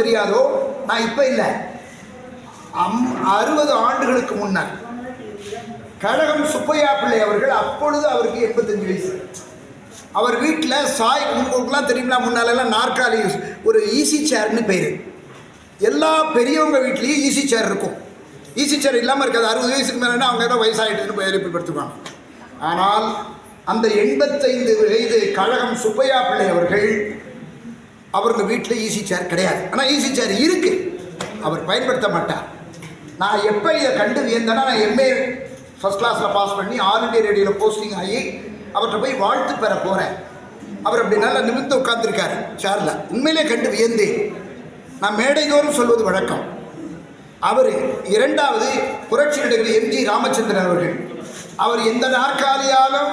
தெரியாதோ? நான் இப்போ இல்லை. அம் அறுபது ஆண்டுகளுக்கு முன்னர் கழகம் சுப்பையா பிள்ளை அவர்கள் அப்பொழுது அவருக்கு எண்பத்தஞ்சு வயசு. அவர் வீட்டில் சாய் உங்களுக்குலாம் தெரியுங்களா முன்னாலெல்லாம் நாற்காலி ஒரு ஈசி சேர்னு பேர். எல்லா பெரியவங்க வீட்லேயும் ஈசி சேர் இருக்கும். ஈசி சேர் இல்லாமல் இருக்காது. அறுபது வயசுக்கு மேலே அவங்க ஏதோ வயசாகிட்டுன்னு போய் எழுப்பிப்படுத்துவாங்க ஆனால் அந்த எண்பத்தைந்து வயது கழகம் சுப்பையா பிள்ளை அவர்கள் அவருக்கு வீட்டில் ஈசி சேர் கிடையாது. ஆனால் ஈசி சேர் இருக்கு. அவர் பயன்படுத்த மாட்டார். நான் எப்போ இதை கண்டு வியந்தேன்னா நான் எம்ஏ ஃபஸ்ட் கிளாஸில் பாஸ் பண்ணி ஆல் இண்டியா ரேடியோவில் போஸ்டிங் ஆகி அவர்கிட்ட போய் வாழ்த்து பெற போகிறேன் அவர் அப்படி நல்லா நிமிர்ந்து உட்காந்துருக்காரு சேரில் உண்மையிலே கண்டு வியந்தேன். நான் மேடைதோறும் சொல்வது வழக்கம். அவர் இரண்டாவது புரட்சி நடிகர் எம்ஜி ராமச்சந்திரன் அவர்கள். அவர் எந்த நாற்காலியாலும்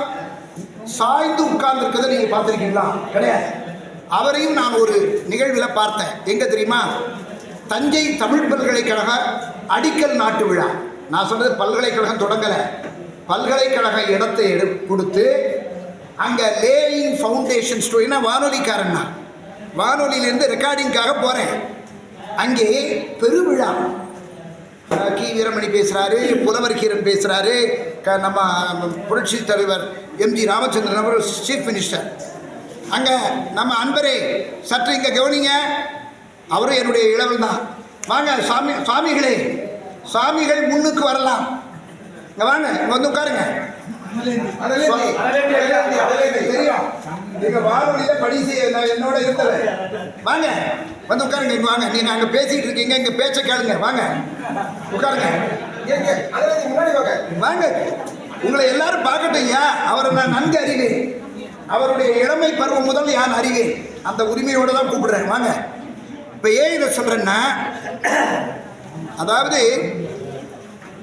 சாய்ந்து உட்கார்ந்துருக்கதை நீங்கள் பார்த்துருக்கீங்களா? கிடையாது. அவரையும் நான் ஒரு நிகழ்வில் பார்த்தேன். எங்கே தெரியுமா? தஞ்சை தமிழ் பல்கலைக்கழக அடிக்கல் நாட்டு விழா. நான் சொன்னது பல்கலைக்கழகம் தொடங்கலை. பல்கலைக்கழக இடத்தை எடு கொடுத்து அங்கே லேயிங் ஃபவுண்டேஷன் ஸ்டோரினா வானொலிக்காரன் நான். வானொலியிலேருந்து ரெக்கார்டிங்காக போகிறேன் அங்கே பெருவிழா. கி. வீரமணி பேசுகிறாரு புலவர் கீரன் பேசுகிறாரு க நம்ம புரட்சி தலைவர் எம்ஜி ராமச்சந்திரன் அவர் சீஃப் மினிஸ்டர். அங்கே நம்ம அன்பரே சற்று இங்கே கவனிங்க. அவரும் என்னுடைய இளவல் தான் வாங்க சாமி சாமிகளே. சாமிகள் முன்னுக்கு வரலாம். இங்கே வாங்க இங்க வந்து உட்காருங்க. தெரியும். நீங்க வானொலியில செய்ய நான் என்னோட இருந்தவர் வாங்க வந்து உட்காருங்க இங்க வாங்க. நீங்க அங்க பேசிட்டு இருக்கீங்க இங்க பேச்ச கேளுங்க. வாங்க உட்காருங்க. வாங்க. உங்களை எல்லாரும் பார்க்கட்டும் ஐயா. அவரை நான் நன்கு அறிவேன். அவருடைய இளமை பருவம் முதல் யான் அறிவேன்? அந்த உரிமையோடு தான் கூப்பிடுறேன். வாங்க. இப்போ ஏன் இதை சொல்கிறேன்னா அதாவது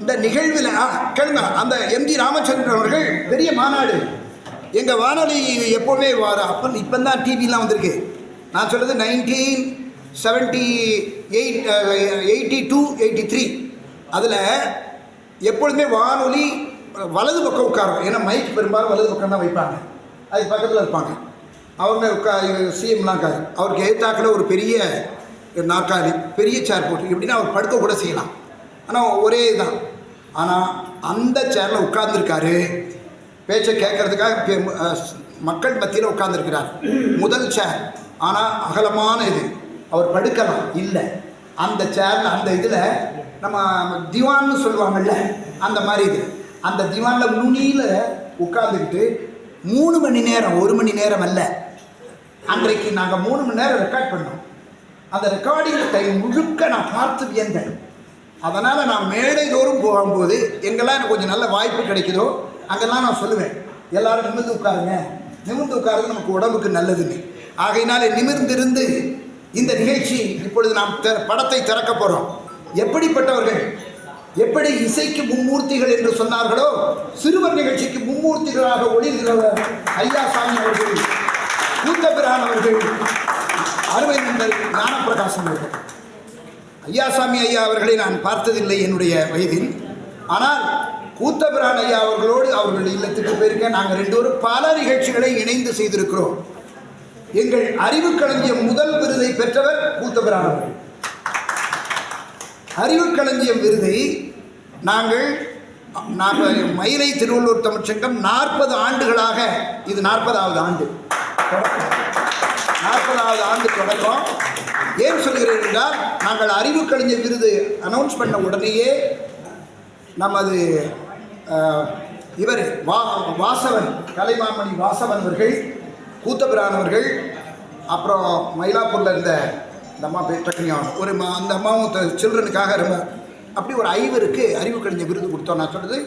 இந்த நிகழ்வில் கேளுங்க. அந்த எம்ஜி ராமச்சந்திரன் அவர்கள் பெரிய மாநாடு. எங்கள் வானொலி எப்போவுமே வர அப்போ இப்போ தான் டிவிலாம் வந்திருக்கு. நான் சொல்கிறது nineteen seventy eight eighty two eighty three அதில் எப்பொழுதுமே வானொலி வலது பக்கம் உட்காரும். ஏன்னா மைக் பெரும்பாலும் வலது பக்கம் தான் வைப்பாங்க. அது பக்கத்தில் இருப்பாங்க. அவங்க உட்கா சிஎம்லாம் இருக்காரு அவருக்கு எதிர்த்தாக்கில் ஒரு பெரிய நாற்காலி பெரிய சேர் போட்டு எப்படின்னா அவர் படுக்க கூட செய்யலாம். ஆனால் ஒரே இதுதான். ஆனால் அந்த சேரில் உட்கார்ந்துருக்காரு. பேச்சை கேட்கறதுக்காக மக்கள் மத்தியில் உட்கார்ந்துருக்கிறார். முதல் சேர் ஆனால் அகலமான இது. அவர் படுக்கலாம். இல்லை. அந்த சேரில் அந்த இதில் நம்ம திவான்னு சொல்லுவாங்கல்ல அந்த மாதிரி இது. அந்த திவானில் நுனியில் உட்காந்துக்கிட்டு மூணு மணி நேரம் ஒரு மணி நேரம் அல்ல. அன்றைக்கு நாங்கள் மூணு மணி நேரம் ரெக்கார்ட் பண்ணோம். அந்த ரெக்கார்டிங் டைம் முழுக்க நான் பார்த்து வியந்தேன். அதனால் நான் மேடை தோறும் போகும்போது எங்கெல்லாம் எனக்கு கொஞ்சம் நல்ல வாய்ப்பு கிடைக்குதோ அங்கெல்லாம் நான் சொல்லுவேன். எல்லாரும் நிமிர்ந்து உட்காருங்க. நிமிர்ந்து உட்காருங்க நமக்கு உடம்புக்கு நல்லதுன்னு. ஆகையினாலே நிமிர்ந்திருந்து இந்த நிகழ்ச்சி இப்பொழுது நாம் படத்தை திறக்க போகிறோம் எப்படிப்பட்டவர்கள்? எப்படி இசைக்கு மும்மூர்த்திகள் என்று சொன்னார்களோ சிறுவர் நிகழ்ச்சிக்கு மும்மூர்த்திகளாக ஒளிர்கிறவர் ஐயா சாமி அவர்கள் கூத்தபிரான் அவர்கள் அருமை நண்பர் ஞானப்பிரகாசம் அவர்கள். ஐயாசாமி ஐயா அவர்களை நான் பார்த்ததில்லை என்னுடைய வயதில். ஆனால் கூத்தபிரான் ஐயா அவர்களோடு அவர்கள் இல்லத்துக்கு போயிருக்கேன் நாங்கள் ரெண்டு பேரும் பல நிகழ்ச்சிகளை இணைந்து செய்திருக்கிறோம். எங்கள் அறிவு களஞ்சியம் முதல் விருதை பெற்றவர் கூத்தபிரான் அவர்கள். அறிவு களஞ்சியம் விருதை நாங்கள் நாங்கள் மயிலை திருவள்ளூர் தமிழ்ச்சங்கம் நாற்பது ஆண்டுகளாக இது நாற்பதாவது ஆண்டு தொடக்கம். நாற்பதாவது ஆண்டு தொடக்கம் ஏன் சொல்கிறேன் என்றால் நாங்கள் அறிவு கலைஞர் விருது அனௌன்ஸ் பண்ண உடனேயே நமது இவர் வா வாசவன் கலைமாமணி வாசவன் அவர்கள் கூத்தபிரான் அவர்கள் அப்புறம் மயிலாப்பூரில் இருந்த இந்த அம்மா பேர் டக்குனியான் ஒரு அந்த அம்மாவும் சில்ட்ரனுக்காக ரொம்ப அப்படி ஒரு ஐவருக்கு அறிவு கலைஞர் விருது கொடுத்தோம். நான் சொல்கிறது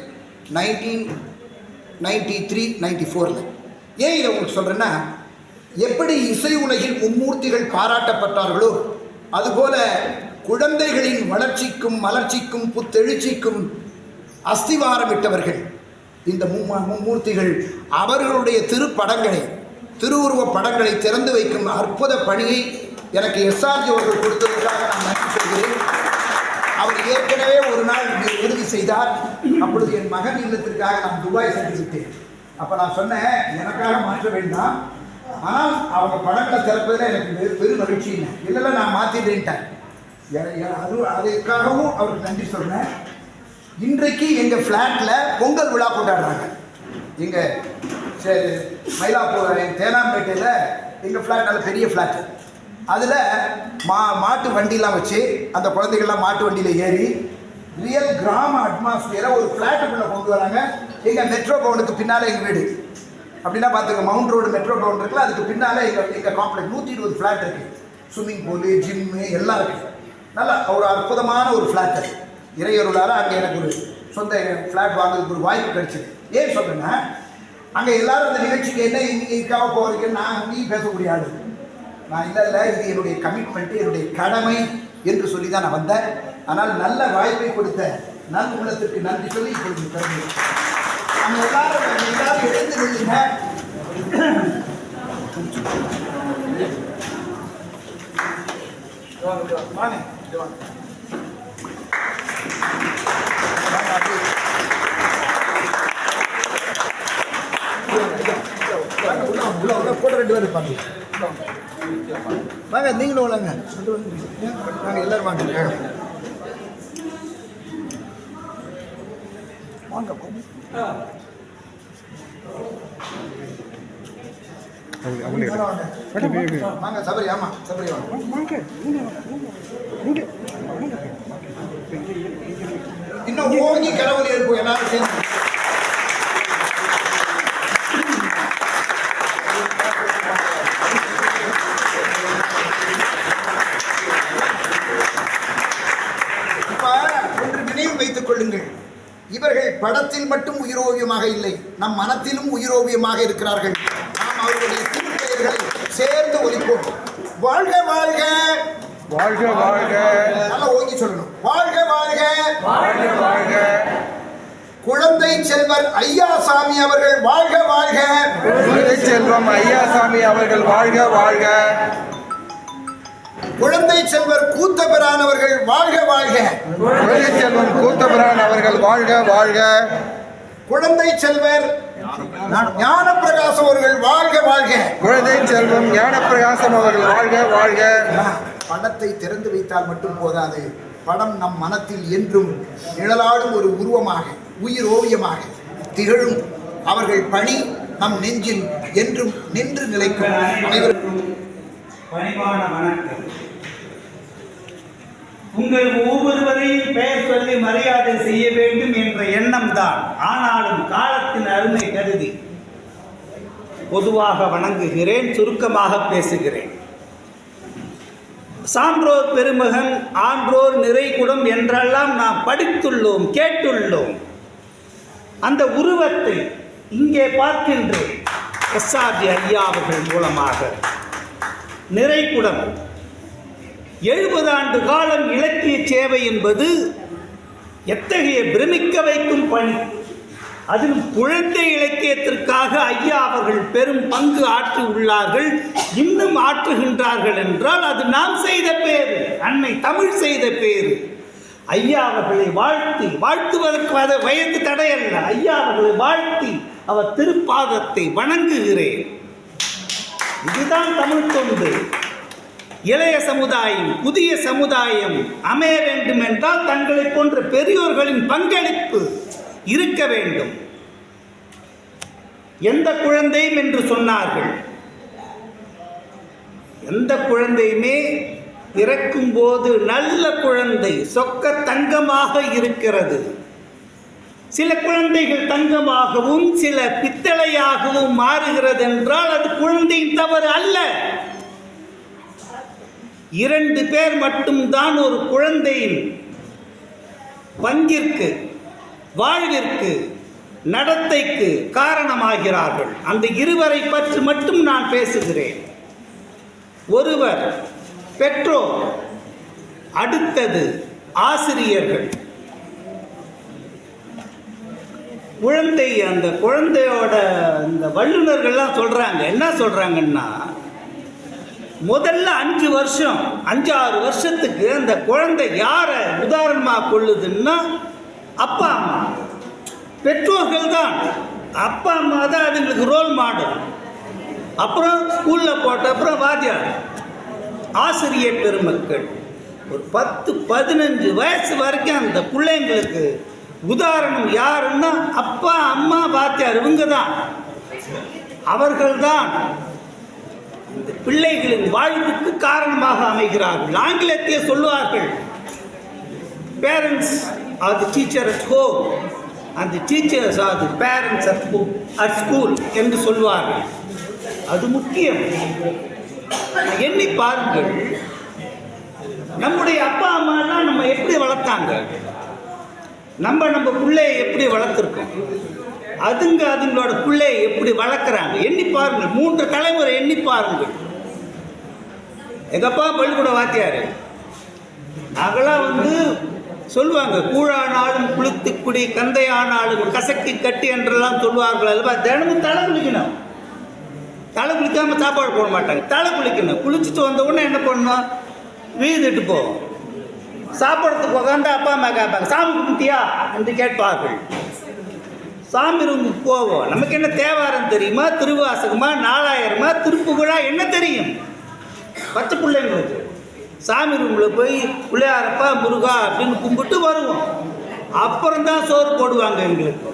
நைன்டீன் நைன்டி த்ரீ நைன்டி ஃபோரில் ஏன் இதை உங்களுக்கு சொல்கிறேன்னா எப்படி இசை உலகில் மும்மூர்த்திகள் பாராட்டப்பட்டார்களோ அதுபோல குழந்தைகளின் வளர்ச்சிக்கும் மலர்ச்சிக்கும் புத்தெழுச்சிக்கும் அஸ்திவாரமிட்டவர்கள் இந்த மும்ம மும்மூர்த்திகள் அவர்களுடைய திருப்படங்களை திருவுருவ படங்களை திறந்து வைக்கும் அற்புத பணியை எனக்கு எஸ்ஆர்ஜி அவர்கள் கொடுத்ததற்காக நான் நன்றி சொல்கிறேன். அவர் ஏற்கனவே ஒரு நாள் உதவி உறுதி செய்தார். அப்பொழுது என் மகன் இல்லத்திற்காக நான் துபாய் சென்று விட்டேன் அப்போ நான் சொன்னேன் எனக்காக மாற்ற வேண்டாம். ஆனால் அவங்க படங்களை திறப்பதில் எனக்கு பெரும் மகிழ்ச்சி இல்லை. இல்லைல்ல நான் மாற்றிட்டேன்ட்டேன் அது அதுக்காகவும் அவருக்கு நன்றி சொல்கிறேன் இன்றைக்கு எங்கள் ஃப்ளாட்டில் பொங்கல் விழா கொண்டாடுறாங்க. எங்கள் சரி மயிலாப்பூர் தேனாம்பேட்டையில் எங்கள் ஃப்ளாட் நல்ல பெரிய ஃப்ளாட்டு. அதில் மா மாட்டு வண்டிலாம் வச்சு அந்த குழந்தைகள்லாம் மாட்டு வண்டியில் ஏறி ரியல் கிராம அட்மாஸ்பியரை ஒரு ஃப்ளாட்டுக்குள்ளே கொண்டு வராங்க. எங்கள் மெட்ரோ பவுனுக்கு பின்னால் எங்கள் வீடு. அப்படின்னா பார்த்துக்க மவுண்ட் ரோடு மெட்ரோ பவுன் இருக்குல்ல அதுக்கு பின்னால் எங்கள் எங்கள் காம்ப்ளெக்ஸ் நூற்றி இருபது ஃப்ளாட் இருக்குது ஸ்விம்மிங் பூலு ஜிம்மு எல்லாம் இருக்குது நல்லா ஒரு அற்புதமான ஒரு ஃப்ளாட் அது. இறையருளால் அங்கே எனக்கு ஒரு சொந்த ஃப்ளாட் வாங்குறதுக்கு ஒரு வாய்ப்பு கிடைச்சிது. ஏன் சொல்கிறேன்னா அங்கே எல்லாரும் அந்த நிகழ்ச்சிக்கு என்ன இன்னைக்கு இருக்காக போகிறதுக்கு நான் நீ பேசக்கூடிய ஆளு. நான் இல்லை இல்லை இது என்னுடைய கமிட்மெண்ட்டு என்னுடைய கடமை என்று சொல்லி தான் நான் வந்தேன் ஆனால் நல்ல வாய்ப்பை கொடுத்த நல் உள்ளத்திற்கு நன்றி சொல்லி இப்பொழுது பிறகு நம்ம எல்லாரும் எல்லாரும் எழுந்து நில்லுங்க வாங்க, உள்ள உள்ள கூட ரெண்டு பேர் இருப்பாங்க வாங்க நீங்களும் வாங்க. வாங்க எல்லாரும் வாங்க. வாங்க. வாங்க வாங்க. வாங்க சபரி ஆமா சபரி வாங்க. இன்னும் ஓங்கி கடவுள் எழுப்பும் எல்லாரும் சேர்ந்து இப்ப ஒன்று நினைவு வைத்துக் கொள்ளுங்கள் இவர்கள் படத்தில் மட்டும் உயிரோவியமாக இல்லை நம் மனத்திலும் உயிரோவியமாக இருக்கிறார்கள். நாம் அவர்களுடைய திருப்பெயர்களை சேர்ந்து ஒலிப்போம். வாழ்க வாழ்க. வாழ்க வாழ்க. நல்லா ஓங்கி சொல்லணும். வாழ்க வாழ்க. வாழ்க வாழ்க. குழந்தை செல்வர் ஐயாசாமி அவர்கள் வாழ்க வாழ்க. குழந்தை செல்வம் ஐயாசாமி அவர்கள் வாழ்க வாழ்க. குழந்தை செல்வர் கூத்தபிரான் அவர்கள் வாழ்க வாழ்க. குழந்தை செல்வம் கூத்தபிரான் அவர்கள் வாழ்க வாழ்க. குழந்தை செல்வர் ஞானப்பிரகாசம் அவர்கள் வாழ்க வாழ்க. குழந்தை செல்வம் ஞானப்பிரகாசம் அவர்கள் வாழ்க வாழ்க. படத்தை திறந்து வைத்தால் மட்டும் போதாது. படம் நம் மனத்தில் என்றும் நிழலாடும் ஒரு உருவமாக உயிர் ஓவியமாக திகழும். அவர்கள் பணி நம் நெஞ்சில் என்றும் நின்று நிலைக்கும். அனைவருக்கும் பணிவான வணக்கம். உங்கள் ஒவ்வொருவரையும் பெயர் சொல்லி மரியாதை செய்ய வேண்டும் என்ற எண்ணம் தான் ஆனாலும் காலத்தின் அருமை கருதி. பொதுவாக வணங்குகிறேன் சுருக்கமாக பேசுகிறேன். சான்றோர் பெருமகன் ஆன்றோர் நிறைகுடம் என்றெல்லாம் நாம் படித்துள்ளோம் கேட்டுள்ளோம். அந்த உருவத்தை இங்கே பார்க்கின்றேன். எஸ்ஆர்ஜி ஐயா அவர்கள் மூலமாக. நிறைகுடம். எழுபது ஆண்டு காலம் இலக்கிய சேவை என்பது எத்தகைய பிரமிக்க வைக்கும் பணி? அதில் குழந்தை இலக்கியத்திற்காக ஐயா அவர்கள் பெரும் பங்கு ஆற்றி உள்ளார்கள். இன்னும் ஆற்றுகின்றார்கள் என்றால் அது நாம் செய்த பேர் அன்னை தமிழ் செய்த பேர் ஐயா அவர்களை வாழ்த்தி வாழ்த்துவதற்கு அது வயது தடையல்ல. ஐயா அவர்களை வாழ்த்தி அவர் திருப்பாதத்தை வணங்குகிறேன். இதுதான் தமிழ் தொண்டு. இளைய சமுதாயம் புதிய சமுதாயம் அமைய வேண்டும் என்றால் தங்களை போன்ற பெரியோர்களின் பங்களிப்பு இருக்க வேண்டும். எந்த குழந்தையும் என்று சொன்னார்கள். எந்த குழந்தையுமே பிறக்கும் போது நல்ல குழந்தை சொக்க தங்கமாக இருக்கிறது. சில குழந்தைகள் தங்கமாகவும் சில பித்தளையாகவும் மாறுகிறது என்றால் அது குழந்தையின் தவறு அல்ல. இரண்டு பேர் மட்டும்தான் ஒரு குழந்தையின் பங்கிற்கு வாழ்விற்கு நடத்தைக்கு காரணமாகிறார்கள். அந்த இருவரை பற்றி மட்டும் நான் பேசுகிறேன். ஒருவர் பெற்றோர் அடுத்தது ஆசிரியர்கள். குழந்தை அந்த குழந்தையோட இந்த வல்லுநர்கள்லாம் சொல்கிறாங்க என்ன சொல்கிறாங்கன்னா முதல்ல அஞ்சு வருஷம் அஞ்சாறு வருஷத்துக்கு அந்த குழந்தை யாரை உதாரணமாக கொள்ளுதுன்னா அப்பா அம்மா. பெற்றோர்கள் தான் அப்பா அம்மா தான் அதுங்களுக்கு ரோல் மாடல் அப்புறம் ஸ்கூலில் போட்ட அப்புறம் வாத்தியார். ஆசிரியர் பெருமக்கள். ஒரு பத்து பதினஞ்சு வயசு வரைக்கும் அந்த பிள்ளைங்களுக்கு உதாரணம் யாருன்னா அப்பா அம்மா வாத்தியார் இவங்க தான் அவர்கள்தான். பிள்ளைகளின் வாழ்வுக்கு காரணமாக அமைகிறார்கள். ஆங்கிலத்தில் சொல்லுவார்கள் parents are the teacher at home அந்த teachers are the parents at at school என்று சொல்வார்கள் அது முக்கியம். எண்ணி பாருங்கள் நம்முடைய அப்பா அம்மாலாம் நம்ம எப்படி வளர்த்தாங்க? நம்ம நம்ம பிள்ளையை எப்படி வளர்த்துருக்கோம்? அதுங்க அதுங்களோட பிள்ளையை எப்படி வளர்க்குறாங்க? எண்ணி பாருங்கள். மூன்று தலைமுறை எண்ணி பாருங்கள். எங்கப்பா பள்ளிக்கூட வாத்தியார்? நாங்களாம் வந்து சொல்லுவாங்க கூழானாலும் குளித்து குடி கந்தையானாலும் கசக்கி கட்டி என்றெல்லாம் சொல்லுவார்கள் அல்லவா? தினமும் தலை குளிக்கணும். தலை குளிக்காமல் சாப்பாடு போட மாட்டாங்க. தலை குளிக்கணும். குளிச்சுட்டு வந்த உடனே என்ன பண்ணணும்? வீதிட்டு போவோம் சாப்பிட்றதுக்கு உட்காந்து அப்பா அம்மா கேட்பாங்க சாமி கும்பிட்டியா? என்று கேட்பார்கள். சாமி ரூமுக்கு போவோம் நமக்கு என்ன தேவாரம் தெரியுமா? திருவாசகமா? நாலாயிரமா? திருப்புகழா? என்ன தெரியும்? பச்சை பிள்ளைங்களுக்கு. சாமி ரூமில் போய் பிள்ளையாரப்பா முருகா அப்படின்னு கும்பிட்டு வருவோம். அப்புறம் தான் சோறு போடுவாங்க எங்களுக்கு.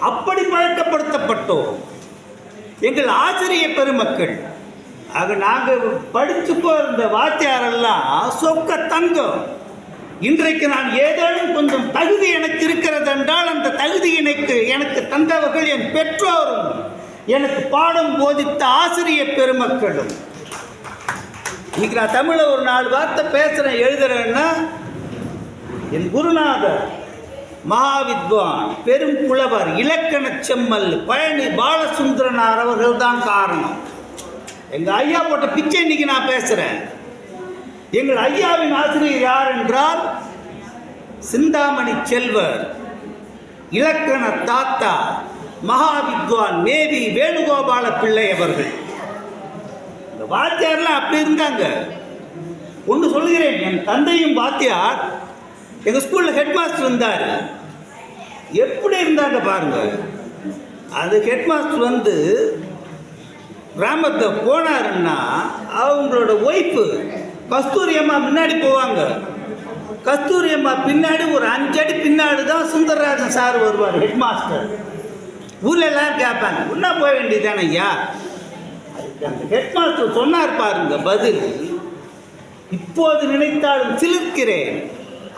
அப்படி பழக்கப்படுத்தப்பட்டோம். எங்கள் ஆசிரிய பெருமக்கள். ஆக நாங்கள் படிச்சுக்கோ இந்த வாத்தியாரெல்லாம் சொக்க தங்கம் இன்றைக்கு நான் ஏதேனும் கொஞ்சம் தகுதி எனக்கு இருக்கிறது என்றால் அந்த தகுதி எனக்கு எனக்கு தந்தவர்கள் என் பெற்றோரும் எனக்கு பாடம் போதித்த ஆசிரிய பெருமக்களும். இன்னைக்கு நான் தமிழை ஒரு நாலு வார்த்தை பேசுகிறேன் எழுதுறேன்னா என் குருநாதர் மகாவித்வான் பெரும் புலவர் இலக்கணச் செம்மல் பழனி பாலசுந்தரனார் அவர்கள் தான் காரணம். எங்கள் ஐயா போட்ட பிச்சை இன்னைக்கு நான் பேசுகிறேன் எங்கள் ஐயாவின் ஆசிரியர் யார் என்றால் சிந்தாமணி செல்வர் இலக்கண தாத்தா மகாவித்வான் மேவி வேணுகோபால பிள்ளை அவர்கள். இந்த வாத்தியார்லாம் அப்படி இருந்தாங்க. ஒன்று சொல்கிறேன் என் தந்தையும் வாத்தியார் எங்கள் ஸ்கூலில் ஹெட் மாஸ்டர் இருந்தார். எப்படி இருந்தாங்க பாருங்க. அது ஹெட் மாஸ்டர் வந்து கிராமத்தை போனாருன்னா அவங்களோட ஒய்ஃபு கஸ்தூரி அம்மா முன்னாடி போவாங்க. கஸ்தூரி அம்மா பின்னாடி ஒரு அஞ்சடி பின்னாடி தான் சுந்தரராஜன் சார் வருவார் ஹெட் மாஸ்டர் ஊரில் எல்லாரும் கேட்பாங்க உன்னா போக வேண்டியதானே ஐயா? அந்த ஹெட் மாஸ்டர் சொன்னார் பாருங்க பதில். இப்போது நினைத்தாலும் சிலிர்க்கிறேன்.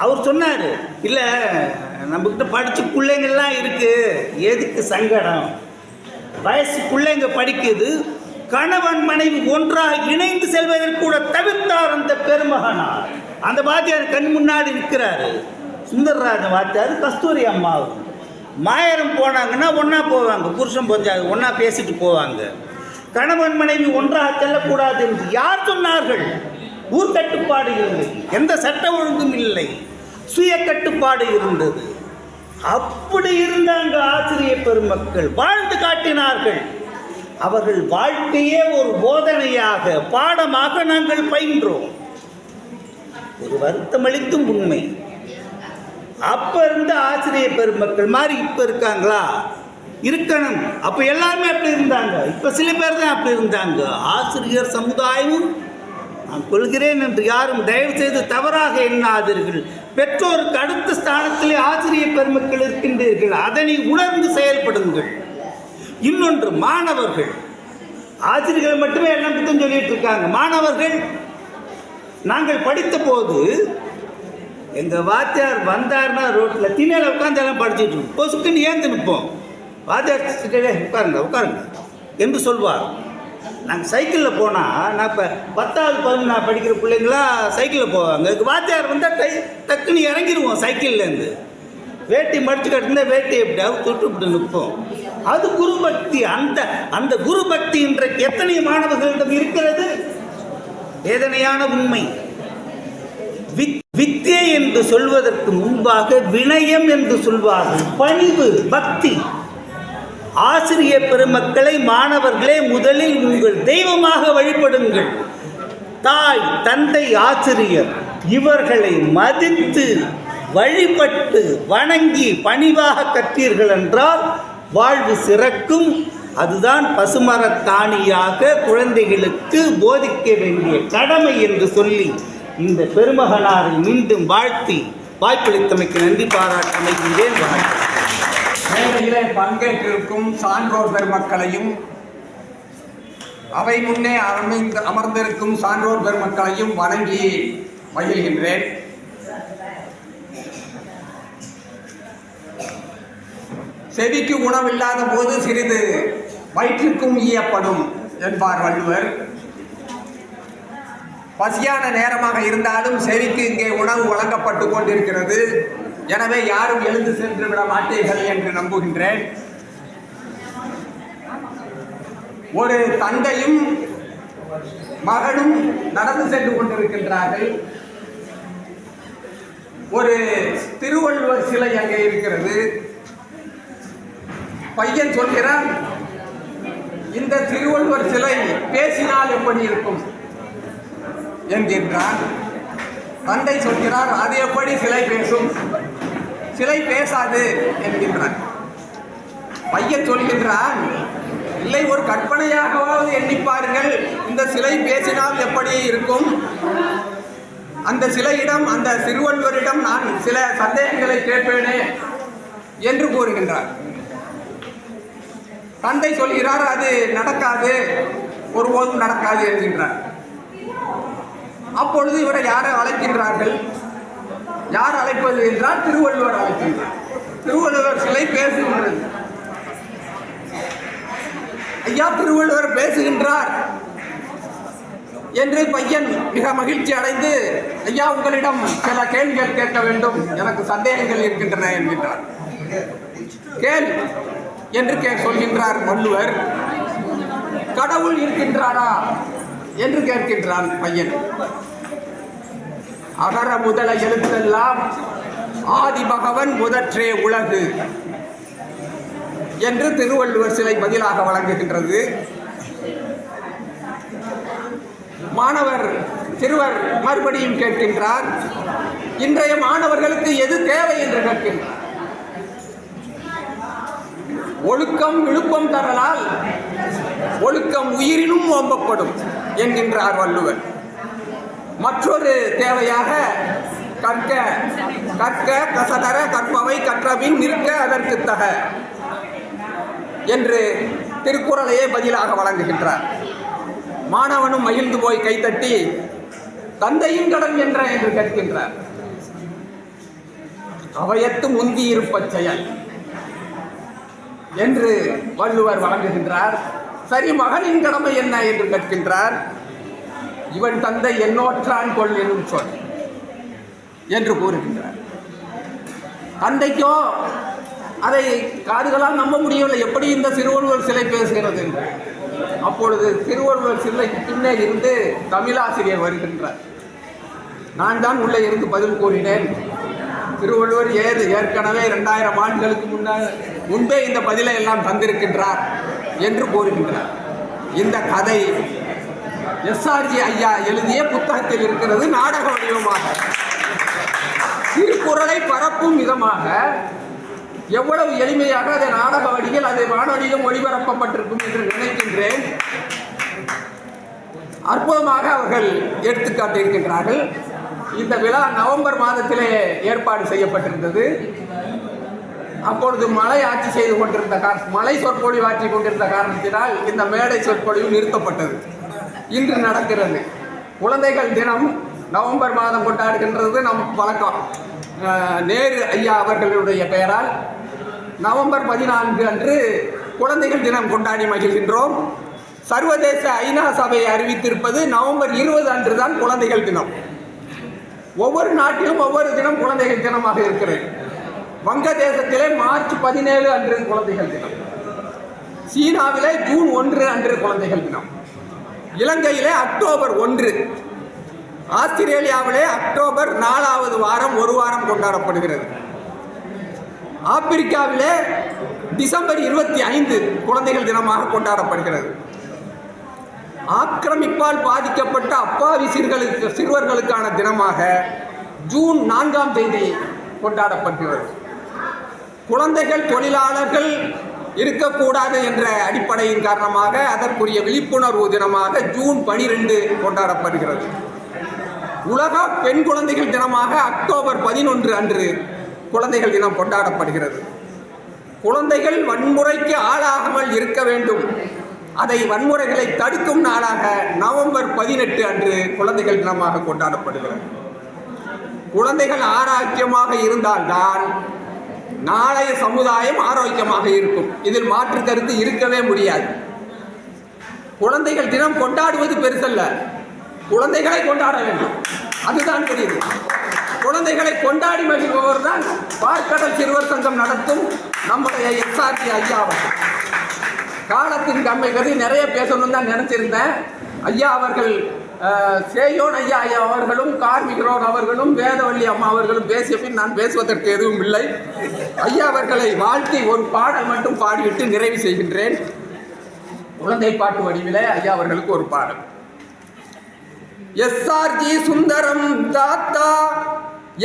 அவர் சொன்னார் இல்லை நம்மக்கிட்ட படித்த பிள்ளைங்கள்லாம் இருக்குது எதுக்கு சங்கடம்? வயசு பிள்ளைங்க படிக்குது. கணவன் மனைவி ஒன்றாக இணை செல்வதில் கூட தவிர்த்தார் அந்த பெருமகனார். அந்த வாத்தியார் கண் முன்னாடி நிற்கிறாரு. சுந்தரராஜ வாத்தியார் கஸ்தூரி அம்மாவும். மாயரம் போனாங்கன்னா ஒன்றா போவாங்க புருஷன் பொஞ்சாது ஒன்றா பேசிட்டு போவாங்க. கணவன் மனைவி ஒன்றாக செல்லக்கூடாது என்று யார் சொன்னார்கள்? ஊர் கட்டுப்பாடு இல்லை எந்த சட்ட ஒழுங்கும் இல்லை. சுய கட்டுப்பாடு இருந்தது. அப்படி இருந்தாங்க ஆசிரியர் பெருமக்கள். வாழ்ந்து காட்டினார்கள். அவர்கள் வாழ்க்கையே ஒரு போதனையாக பாடமாக நாங்கள் பயின்றோம். ஒரு வருத்தமளிக்கும் உண்மை. அப்ப இருந்த ஆசிரியர் பெருமக்கள் மாதிரி இப்ப இருக்காங்களா? இருக்கணும். அப்ப எல்லாருமே அப்படி இருந்தாங்க. இப்ப சில பேர் தான் அப்படி இருந்தாங்க. ஆசிரியர் சமுதாயமும் நான் கொள்கிறேன் என்று யாரும் தயவு செய்து தவறாக எண்ணாதீர்கள். பெற்றோருக்கு அடுத்த ஸ்தானத்திலே ஆசிரியர் பெருமக்கள் இருக்கின்றீர்கள். அதனை உணர்ந்து செயல்படுங்கள். இன்னொன்று மாணவர்கள். ஆசிரியர்கள் மட்டுமே எல்லாம் குத்தம் சொல்லிட்டு இருக்காங்க. மாணவர்கள் நாங்கள் படித்த போது எங்கள் வாத்தியார் வந்தார்னா ரோட்டில் திண்ணையில் உட்காந்து எல்லாம் படிச்சுட்டு இருப்போம். பொசுக்குன்னு ஏந்து நிற்போம். வாத்தியார் உட்காருங்க உட்காருங்க என்று சொல்வார். நாங்கள் சைக்கிளில் போனால் நான் இப்போ பத்தாவது பதினொன்று படிக்கிற பிள்ளைங்களாம் சைக்கிளில் போவாங்க. எங்கள் வாத்தியார் வந்தால் டை டக்குன்னு இறங்கிடுவோம் சைக்கிள்லேருந்து வேட்டி மடிச்சு கட்டிருந்தா வேட்டி எப்படியாவது தொட்டு இப்படி நிற்போம். அது குரு பக்தி அந்த அந்த குரு பக்தி இன்றைக்கு எத்தனை மாணவர்களிடம் இருக்கிறது? வேதனையான உண்மை. வித் வித்தியை என்று சொல்வதற்கு முன்பாக வினயம் என்று சொல்வார்கள். பணிவு பக்தி. ஆசிரியர் பெருமக்களை மாணவர்களே முதலில் உங்கள் தெய்வமாக வழிபடுங்கள். தாய் தந்தை ஆசிரியர் இவர்களை மதித்து வழிபட்டு வணங்கி பணிவாக கற்றீர்கள் என்றால் வாழ்வு சிறக்கும். அதுதான் பசுமரத்தாணியாக குழந்தைகளுக்கு போதிக்க வேண்டிய கடமை என்று சொல்லி இந்த பெருமகனாரை மீண்டும் வாழ்த்தி வாய்ப்பளித்தமைக்கு நன்றி பாராட்ட அமைகின்றேன். வணக்கம் மேடையிலே பங்கேற்றிருக்கும் சான்றோர் பெருமக்களையும் அவை முன்னே அமைந்து அமர்ந்திருக்கும் சான்றோர் பெருமக்களையும் வணங்கி மகிழ்கின்றேன். செவிக்கு உணவில்லாத போது சிறிது வயிற்றுக்கும் ஈயப்படும் என்பார் வள்ளுவர். பசியான நேரமாக இருந்தாலும் செவிக்கு இங்கே உணவு வழங்கப்பட்டு கொண்டிருக்கிறது. எனவே யாரும் எழுந்து சென்று விட மாட்டீர்கள் என்று நம்புகின்றேன். ஒரு தந்தையும் மகனும் நடந்து சென்று கொண்டிருக்கின்றார்கள். ஒரு திருவள்ளுவர் சிலை அங்கே இருக்கிறது. பையன் சொல்கிறான் இந்த திருவள்ளுவர் சிலை பேசினால் எப்படி இருக்கும்? என்கின்றான். தந்தை சொல்கிறார் அது எப்படி சிலை பேசும்? சிலை பேசாது என்கின்றான். பையன் சொல்கின்றான் இல்லை ஒரு கற்பனையாகவாவது எண்ணிப்பாருங்கள் இந்த சிலை பேசினால் எப்படி இருக்கும்? அந்த சிலையிடம் அந்த சிறுவன்வரிடம் நான் சில சந்தேகங்களை கேட்பேனே என்று கூறுகின்றார். தந்தை சொல்கிறார் அது நடக்காது ஒருபோதும் நடக்காது என்கின்றார். அப்பொழுது இவரை யாரை அழைக்கின்றார்கள்? யார் அழைப்பது என்றால் திருவள்ளுவர் அழைக்கின்றார். திருவள்ளுவர் சிலை பேசுகின்றது. ஐயா திருவள்ளுவர் பேசுகின்றார் என்று பையன் மிக மகிழ்ச்சி அடைந்து ஐயா உங்களிடம் சில கேள்விகள் கேட்க வேண்டும். எனக்கு சந்தேகங்கள் இருக்கின்றன என்கின்றார். கேள் என்று கே சொல்கின்றார் வள்ளுவர். கடவுள் இருக்கின்றாரா என்று கேட்கின்றான் பையன். அகர முதல எழுத்தெல்லாம் ஆதி பகவன் முதற்றே உலகு என்று திருவள்ளுவர் சிலை பதிலாக வழங்குகின்றது. மாணவர் சிறுவர் மறுபடியும் கேட்கின்றார் இன்றைய மாணவர்களுக்கு எது தேவை என்று கேட்கின்றார். ஒழுக்கம் விழுப்பம் தரலால் ஒழுக்கம் உயிரினும் ஓம்பப்படும் என்கின்றார் வள்ளுவர். மற்றொரு தேவையாக கற்க கற்க கசதர கற்பவை கற்றபின் நிற்க அதற்கு தக என்று திருக்குறளையே பதிலாக வழங்குகின்றார். மாணவனும் மகிழ்ந்து போய் கைத்தட்டி தந்தையின் கடன் என்ற என்று கேட்கின்றார். அவையத்து முந்தி இருப்ப செயல். என்று வள்ளுவர் வழங்குகின்றார். சரி மகனின் கடமை என்ன என்று கேட்கின்றார். இவன் தந்தை என்னோற்றான் கொள் எனும் சொல் என்று கூறுகின்றார். தந்தைக்கோ அதை காதுகளால் நம்ப முடியவில்லை. எப்படி இந்த சிறுவள்ளுவர் சிலை பேசுகிறது என்று. அப்பொழுது திருவள்ளுவர் சிலைக்கு பின்னே இருந்து தமிழாசிரியர் வருகின்றார். நான் தான் உள்ளே இருந்து பதில் கூறினேன். திருவள்ளுவர் ஏது ஏற்கனவே இரண்டாயிரம் ஆண்டுகளுக்கு முன்னால் முன்பே இந்த பதிலை எல்லாம் தந்திருக்கின்றார் என்று கூறுகின்றார். இந்த கதை எஸ்ஆர்ஜி ஐயா எழுதிய புத்தகத்தில் இருக்கிறது நாடக வடிவமாக. திருக்குறளை பரப்பும் விதமாக எவ்வளவு எளிமையாக அதை நாடக வடிவில் அதை வானொலியிலும் ஒளிபரப்பப்பட்டிருக்கும் என்று நினைக்கின்றேன். அற்புதமாக அவர்கள் எடுத்துக்காட்டியிருக்கின்றார்கள் இந்த விழா நவம்பர் மாதத்திலே ஏற்பாடு செய்யப்பட்டிருந்தது. அப்பொழுது மழை ஆட்சி செய்து கொண்டிருந்த கார மழை சொற்பொழிவு ஆட்சி கொண்டிருந்த காரணத்தினால் இந்த மேடை சொற்பொழிவு நிறுத்தப்பட்டது. இன்று நடக்கிறது. குழந்தைகள் தினம் நவம்பர் மாதம் கொண்டாடுகின்றது நமக்கு வழக்கம். நேரு ஐயா அவர்களுடைய பெயரால் நவம்பர் பதினான்கு அன்று குழந்தைகள் தினம் கொண்டாடி மகிழ்கின்றோம். சர்வதேச ஐநா சபையை அறிவித்திருப்பது நவம்பர் இருபது அன்று தான் குழந்தைகள் தினம். ஒவ்வொரு நாட்டிலும் ஒவ்வொரு தினம் குழந்தைகள் தினமாக இருக்கிறது. வங்கதேசத்திலே மார்ச் பதினேழு அன்று குழந்தைகள் தினம். சீனாவிலே ஜூன் ஒன்று அன்று குழந்தைகள் தினம். இலங்கையிலே அக்டோபர் ஒன்று. ஆஸ்திரேலியாவிலே அக்டோபர் நாலாவது வாரம் ஒரு வாரம் கொண்டாடப்படுகிறது. ஆப்பிரிக்காவிலே டிசம்பர் இருபத்தி ஐந்து குழந்தைகள் தினமாக கொண்டாடப்படுகிறது. ஆக்கிரமிப்பால் பாதிக்கப்பட்ட அப்பாவி சிறுகளுக்கு சிறுவர்களுக்கான தினமாக ஜூன் நான்காம் தேதி கொண்டாடப்படுகிறது. குழந்தைகள் தொழிலாளர்கள் இருக்கக்கூடாது என்ற அடிப்படையின் காரணமாக அதற்குரிய விழிப்புணர்வு தினமாக ஜூன் பனிரெண்டு கொண்டாடப்படுகிறது. உலக பெண் குழந்தைகள் தினமாக அக்டோபர் பதினொன்று அன்று குழந்தைகள் தினம் கொண்டாடப்படுகிறது. குழந்தைகள் வன்முறைக்கு ஆளாகாமல் இருக்க வேண்டும். அதை வன்முறைகளை தடுக்கும் நாளாக நவம்பர் பதினெட்டு அன்று குழந்தைகள் தினமாக கொண்டாடப்படுகிறது. குழந்தைகள் ஆரோக்கியமாக இருந்தால்தான் நாளைய சமுதாயம் ஆரோக்கியமாக இருக்கும். இதில் மாற்று கருத்து இருக்கவே முடியாது. குழந்தைகள் தினம் கொண்டாடுவது பெருசல்ல. குழந்தைகளை கொண்டாட வேண்டும். அதுதான் பெரியது. குழந்தைகளை கொண்டாடி மகிழ்பவர் தான் பார்க்கடல் சிறுவர் சங்கம் நடத்தும் நம்முடைய எஸ்ஆர்டி ஐயா காலத்தின் கம்மை கருதி நிறைய பேசணும்னு தான் நினைச்சிருந்தேன். ஐயா அவர்கள் சேயோன் ஐயா ஐயா அவர்களும் கார்மிகரோன் அவர்களும் வேதவள்ளி அம்மா அவர்களும் பேசிய பின் நான் பேசுவதற்கு எதுவும் இல்லை. ஐயா அவர்களை வாழ்த்தி ஒரு பாடல் மட்டும் பாடிவிட்டு நிறைவு செய்கின்றேன். குழந்தை பாட்டு வடிவிலே ஐயா அவர்களுக்கு ஒரு பாடல். எஸ்ஆர்ஜி சுந்தரம் தாத்தா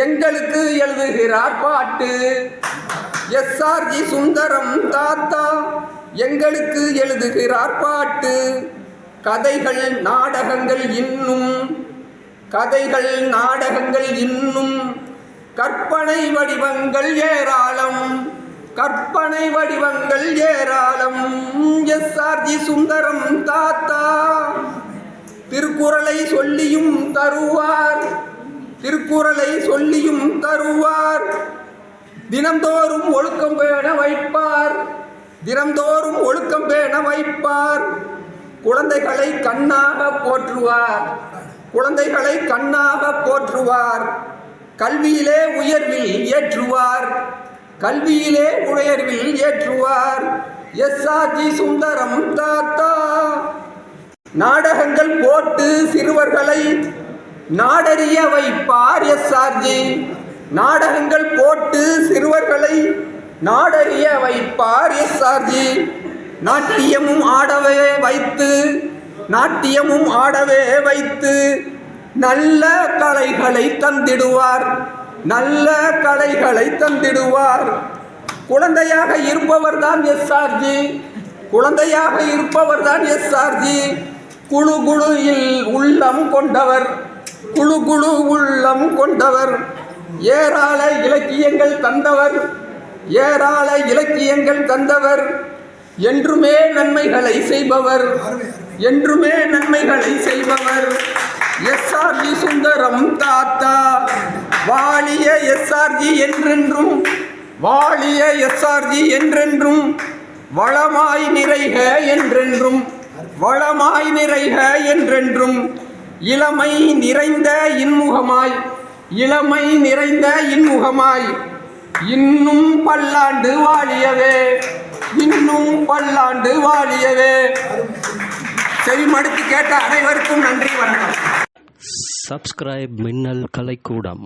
எங்களுக்கு எழுதுகிறார் பாட்டு. எஸ்ஆர்ஜி சுந்தரம் தாத்தா எங்களுக்கு எழுதுகிறார் பாட்டு. கதைகள் நாடகங்கள் இன்னும் கதைகள் நாடகங்கள் இன்னும். கற்பனை வடிவங்கள் ஏராளம் கற்பனை வடிவங்கள் ஏராளம். எஸ்ஆர்ஜி சுந்தரம் தாத்தா திருக்குறளை சொல்லியும் தருவார் திருக்குறளை சொல்லியும் தருவார். தினந்தோறும் ஒழுக்கம் பேண வைப்பார் தினந்தோறும் ஒழுக்கம் பேண வைப்பார். குழந்தைகளை கண்ணாக போற்றுவார். குழந்தைகளை கண்ணாக போற்றுவார். கல்வியிலே உயர்வில் ஏற்றுவார். கல்வியிலே உயர்வில் ஏற்றுவார். எஸ்ஆர்ஜி சுந்தரம் தாத்தா. நாடகங்கள் போட்டு சிறுவர்களை நாடறிய வைப்பார் எஸ்ஆர்ஜி நாடகங்கள் போட்டு சிறுவர்களை நாடறிய வைப்பார் எஸ்ஆர்ஜி நாட்டியமும் ஆடவே வைத்து நாட்டியமும் ஆடவே வைத்து நல்ல கலைகளை தந்திடுவார் நல்ல கலைகளை தந்திடுவார். குழந்தையாக இருப்பவர் தான் எஸ்ஆர்ஜி குழந்தையாக இருப்பவர் தான் எஸ்ஆர்ஜி குழு குழுயில் உள்ளம் கொண்டவர் குழு குழு உள்ளம் கொண்டவர். ஏராள இலக்கியங்கள் தந்தவர் ஏராள இலக்கியங்கள் தந்தவர். என்றுமே நன்மைகளை செய்பவர். என்றுமே நன்மைகளை செய்பவர். எஸ்ஆர்ஜி சுந்தரம் தாத்தா. வாழிய எஸ்ஆர்ஜி என்றென்றும் வாழிய எஸ்ஆர்ஜி என்றென்றும் வளமாய் நிறைக என்றென்றும் வளமாய் நிறைக என்றென்றும் இளமை நிறைந்த இன்முகமாய் இளமை நிறைந்த இன்முகமாய் இன்னும் பல்லாண்டு வாழியவே. இன்னும் பல்லாண்டு வாழியவே. செவிமடுத்து கேட்ட அனைவருக்கும் நன்றி வணக்கம். சப்ஸ்கிரைப் மின்னல் கலைக்கூடம்.